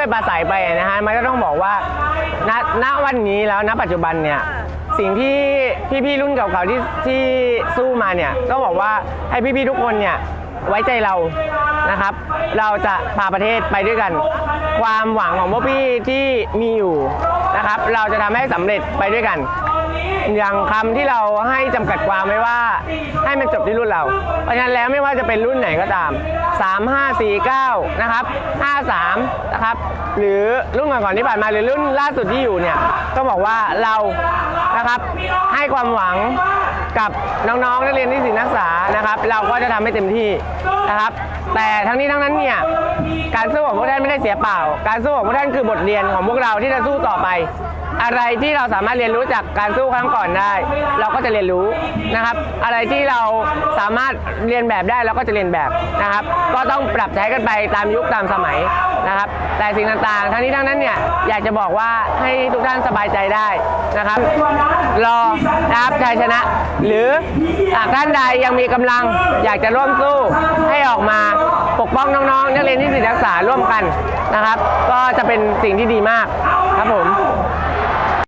เคยปราศัยไปนะฮะมันก็ต้องบอกว่าณณวันนี้แล้วณปัจจุบันเนี่ยสิ่งที่พี่ๆรุ่นเก่าๆที่ที่สู้มาเนี่ยก็บอกว่าให้พี่ๆทุกคนเนี่ยไว้ใจเรานะครับ เราจะพาประเทศไปด้วยกัน ความหวังของพวกพี่ที่มีอยู่นะครับ เราจะทำให้สำเร็จไปด้วยกัน อย่างคำที่เราให้จำกัดความไว้ว่าให้มัน จบที่รุ่นเรา เพราะฉะนั้นแล้วไม่ว่าจะเป็นรุ่นไหนก็ตาม 3 5 4 9 นะครับ 53 นะครับ หรือรุ่นก่อนๆที่ผ่านมาหรือรุ่นล่าสุดที่อยู่เนี่ย ก็บอกว่าเรานะครับให้ความหวังกับน้องๆนักเรียนที่ศิตนักศึกษา นะครับ เราก็จะทำให้เต็มที่นะครับ แต่ทั้งนี้ทั้งนั้นเนี่ยการสู้ของพวกท่านไม่ได้เสียเปล่า การสู้ของพวกท่านคือบทเรียนของพวกเราที่จะสู้ต่อไป อะไรที่เราสามารถเรียนรู้จากการสู้ครั้งก่อนได้ เราก็จะเรียนรู้นะครับ อะไรที่เรา สามารถเรียนแบบได้เราก็จะเรียนแบบนะครับ ก็ต้องปรับใช้กันไปตามยุคตามสมัยนะครับ แต่สิ่งต่างๆ ทั้งนี้ทั้งนั้นเนี่ยอยากจะบอกว่าให้ทุกท่านสบายใจได้นะครับ รอนะครับชัยชนะ หรือหากท่านใดยังมีกำลังอยากจะร่วมสู้ให้ออกมาปกป้องน้องๆนักเรียนที่ศิลปศึกษาร่วมกันนะครับ ก็จะเป็นสิ่งที่ดีมาก